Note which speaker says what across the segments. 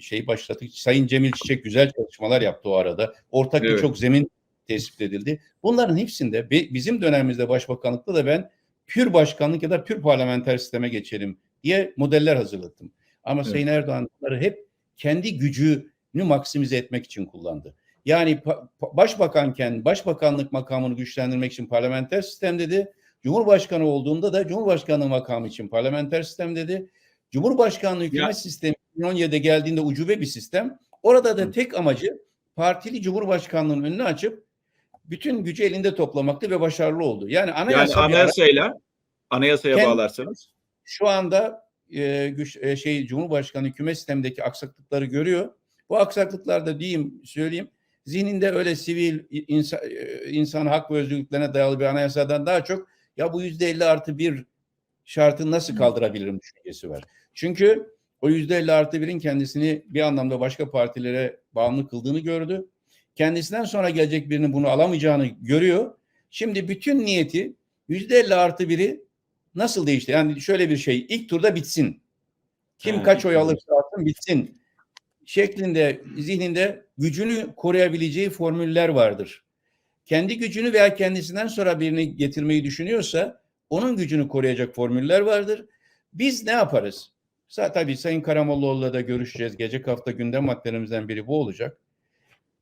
Speaker 1: şey başlattık. Sayın Cemil Çiçek güzel çalışmalar yaptı o arada. Ortak
Speaker 2: Evet.
Speaker 1: birçok zemin tespit edildi. Bunların hepsinde bi- bizim dönemimizde başbakanlıkta da ben pür başkanlık ya da pür parlamenter sisteme geçelim diye modeller hazırlattım. Ama
Speaker 2: Evet.
Speaker 1: Sayın Erdoğan bunları hep kendi gücünü maksimize etmek için kullandı. Yani başbakanken başbakanlık makamını güçlendirmek için parlamenter sistem dedi. Cumhurbaşkanı olduğunda da Cumhurbaşkanlığı makamı için parlamenter sistem dedi. Cumhurbaşkanlığı hükümet
Speaker 2: Ya-
Speaker 1: sistemi 2017'de geldiğinde ucube bir sistem. Orada da tek amacı partili Cumhurbaşkanlığının önünü açıp bütün gücü elinde toplamaktı ve başarılı oldu. Yani
Speaker 2: Yani
Speaker 1: anayasa ara-
Speaker 2: anayasayla anayasaya
Speaker 1: Kendi-
Speaker 2: bağlarsanız.
Speaker 1: şu anda e, güç e, şey Cumhurbaşkanı hükümet sistemindeki aksaklıkları görüyor. Bu aksaklıklar da diyeyim söyleyeyim zihninde öyle sivil insan, insan hak ve özgürlüklerine dayalı bir anayasadan daha çok ya bu yüzde elli artı bir şartını nasıl kaldırabilirim düşüncesi var. Çünkü o yüzde elli artı birin kendisini bir anlamda başka partilere bağımlı kıldığını gördü. Kendisinden sonra gelecek birinin bunu alamayacağını görüyor. Şimdi bütün niyeti yüzde elli artı biri nasıl değişti? Yani şöyle bir şey ilk turda bitsin. Kim
Speaker 2: Ha,
Speaker 1: kaç oy alırsa alsın bitsin. Şeklinde zihninde gücünü koruyabileceği formüller vardır. Kendi gücünü veya kendisinden sonra birini getirmeyi düşünüyorsa onun gücünü koruyacak formüller vardır. Biz ne yaparız? Sa- Tabii Sayın Karamollaoğlu'la da görüşeceğiz. Gelecek hafta gündem maddelerimizden biri bu olacak.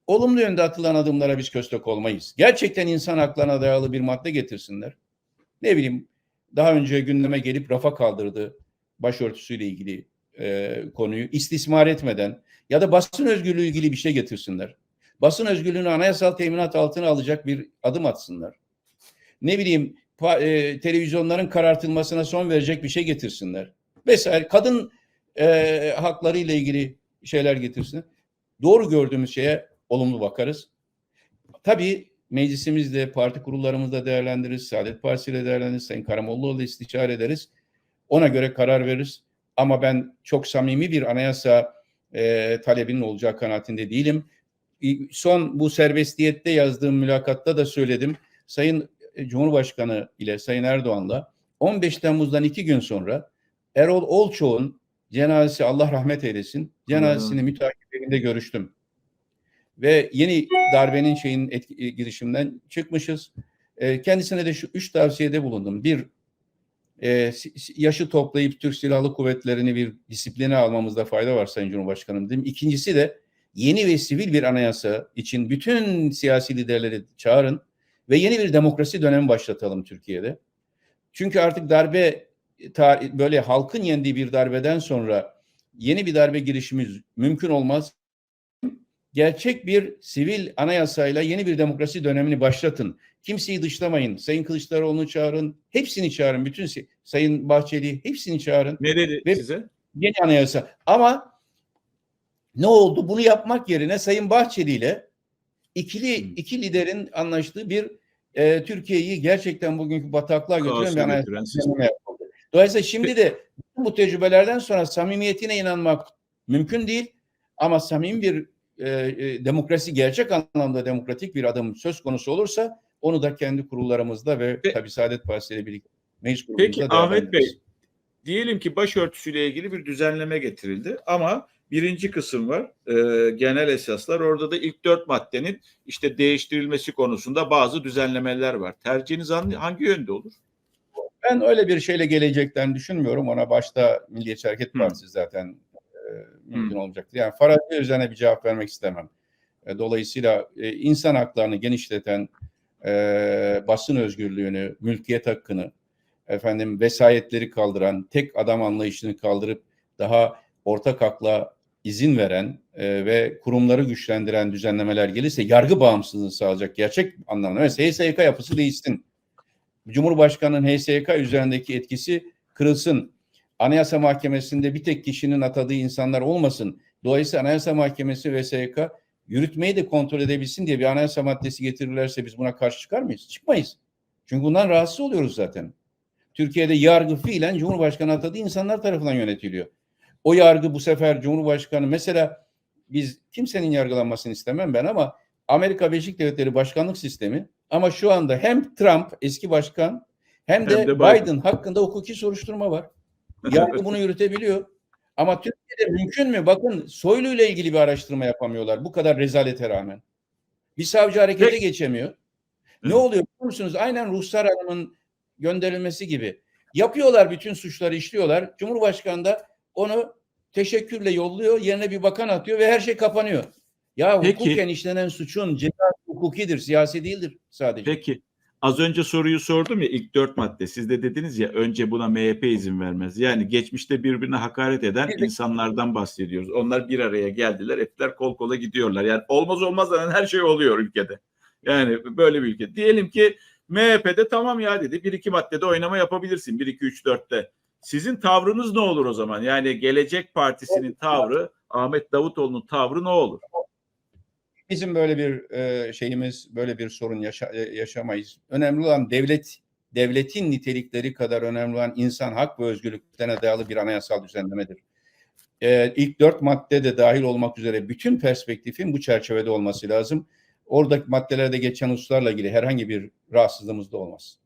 Speaker 1: Olumlu yönde atılan adımlara biz köstek olmayız. Gerçekten insan haklarına dayalı bir madde getirsinler. Ne bileyim daha önce gündeme gelip rafa kaldırdı başörtüsüyle ilgili e, konuyu istismar etmeden ya da basın özgürlüğü ilgili bir şey getirsinler. Basın özgürlüğünü anayasal teminat altına alacak bir adım atsınlar. Ne bileyim e, televizyonların karartılmasına son verecek bir şey getirsinler. Vesaire kadın e, hakları ile ilgili şeyler getirsin. Doğru gördüğümüz şeye olumlu bakarız. Tabii meclisimizde, parti kurullarımızda değerlendiririz, Saadet Partisi ile değerlendiririz, Sayın Karamollaoğlu ile istişare ederiz. Ona göre karar veririz. Ama ben çok samimi bir anayasa e, talebinin olacağı kanaatinde değilim. Son bu serbestiyette yazdığım mülakatta da söyledim. Sayın Cumhurbaşkanı ile Sayın Erdoğan'la 15 Temmuz'dan iki gün sonra Erol Olçoğ'un cenazesi Allah rahmet eylesin cenazesini müteakip evinde görüştüm. Ve yeni darbenin şeyin etki, e, girişiminden çıkmışız. E, kendisine de şu üç tavsiyede bulundum. Bir, e, yaşı toplayıp Türk Silahlı Kuvvetleri'ni bir disipline almamızda fayda var Sayın Cumhurbaşkanım dedim. İkincisi de yeni ve sivil bir anayasa için bütün siyasi liderleri çağırın ve yeni bir demokrasi dönemi başlatalım Türkiye'de. Çünkü artık darbe böyle halkın yendiği bir darbeden sonra yeni bir darbe girişimi mümkün olmaz. Gerçek bir sivil anayasayla yeni bir demokrasi dönemini başlatın. Kimseyi dışlamayın. Sayın Kılıçdaroğlu'nu çağırın. Hepsini çağırın. Bütün Sayın Bahçeli hepsini çağırın.
Speaker 2: Ne dedi
Speaker 1: Ve-
Speaker 2: size?
Speaker 1: Yeni anayasa. Ama ne oldu? Bunu yapmak yerine Sayın Bahçeli ile ikili iki liderin anlaştığı bir e, Türkiye'yi gerçekten bugünkü bataklığa götüren bir anayasa Dolayısıyla şimdi de bu tecrübelerden sonra samimiyetine inanmak mümkün değil. Ama samimi bir e, e, demokrasi gerçek anlamda demokratik bir adım söz konusu olursa onu da kendi kurullarımızda ve
Speaker 2: Pe-
Speaker 1: tabii Saadet Partisi ile birlikte meclis grubumuzda
Speaker 2: Peki Ahmet Bey, diyelim ki başörtüsüyle ilgili bir düzenleme getirildi ama birinci kısım var, e, genel esaslar. Orada da ilk dört maddenin işte değiştirilmesi konusunda bazı düzenlemeler var. Tercihiniz hangi yönde olur?
Speaker 1: Ben öyle bir şeyle geleceklerini düşünmüyorum. Ona başta Milliyetçi Hareket. Partisi zaten e, mümkün olacaktır. Yani farazi üzerine bir cevap vermek istemem. E, dolayısıyla e, insan haklarını genişleten, e, basın özgürlüğünü, mülkiyet hakkını, efendim vesayetleri kaldıran, tek adam anlayışını kaldırıp daha ortak akla izin veren e, ve kurumları güçlendiren düzenlemeler gelirse yargı bağımsızlığını sağlayacak gerçek anlamda. Mesela HSYK yapısı değişsin. Cumhurbaşkanının HSYK üzerindeki etkisi kırılsın. Anayasa Mahkemesi'nde bir tek kişinin atadığı insanlar olmasın. Dolayısıyla Anayasa Mahkemesi ve HSYK yürütmeyi de kontrol edebilsin diye bir anayasa maddesi getirirlerse biz buna karşı çıkar mıyız? Çıkmayız. Çünkü bundan rahatsız oluyoruz zaten. Türkiye'de yargı fiilen Cumhurbaşkanı atadığı insanlar tarafından yönetiliyor. O yargı bu sefer Cumhurbaşkanı mesela biz kimsenin yargılanmasını istemem ben ama Amerika Birleşik Devletleri başkanlık sistemi ama şu anda hem Trump eski başkan hem de,
Speaker 2: Hem de
Speaker 1: Biden.
Speaker 2: Biden.
Speaker 1: hakkında hukuki soruşturma var. Yargı bunu yürütebiliyor. Ama Türkiye'de mümkün mü? Bakın Soylu ile ilgili bir araştırma yapamıyorlar. Bu kadar rezalete rağmen. Bir savcı harekete
Speaker 2: Peki.
Speaker 1: geçemiyor. Ne oluyor biliyor musunuz? Aynen Ruhsar Hanım'ın gönderilmesi gibi. Yapıyorlar bütün suçları işliyorlar. Cumhurbaşkanı da onu teşekkürle yolluyor. Yerine bir bakan atıyor ve her şey kapanıyor. Ya
Speaker 2: Peki.
Speaker 1: hukuken işlenen suçun cezası hukukidir, siyasi değildir sadece.
Speaker 2: Peki az önce soruyu sordum ya ilk dört madde. Siz de dediniz ya önce buna MHP izin vermez. Yani geçmişte birbirine hakaret eden
Speaker 1: de-
Speaker 2: insanlardan bahsediyoruz. Onlar bir araya geldiler. Hepler kol kola gidiyorlar. Yani olmaz olmaz denen her şey oluyor ülkede. Yani böyle bir ülke. Diyelim ki MHP'de tamam ya dedi. Bir iki maddede oynama yapabilirsin. Bir iki üç dörtte. Sizin tavrınız ne olur o zaman? Yani Gelecek Partisi'nin tavrı, Ahmet Davutoğlu'nun tavrı ne olur?
Speaker 1: Bizim böyle bir e, şeyimiz, böyle bir sorun yaşa- e, yaşamayız. Önemli olan devlet, devletin nitelikleri kadar önemli olan insan hak ve özgürlüklerine dayalı bir anayasal düzenlemedir. E, ilk dört madde de dahil olmak üzere bütün perspektifin bu çerçevede olması lazım. Oradaki maddelerde geçen hususlarla ilgili herhangi bir rahatsızlığımız da olmaz.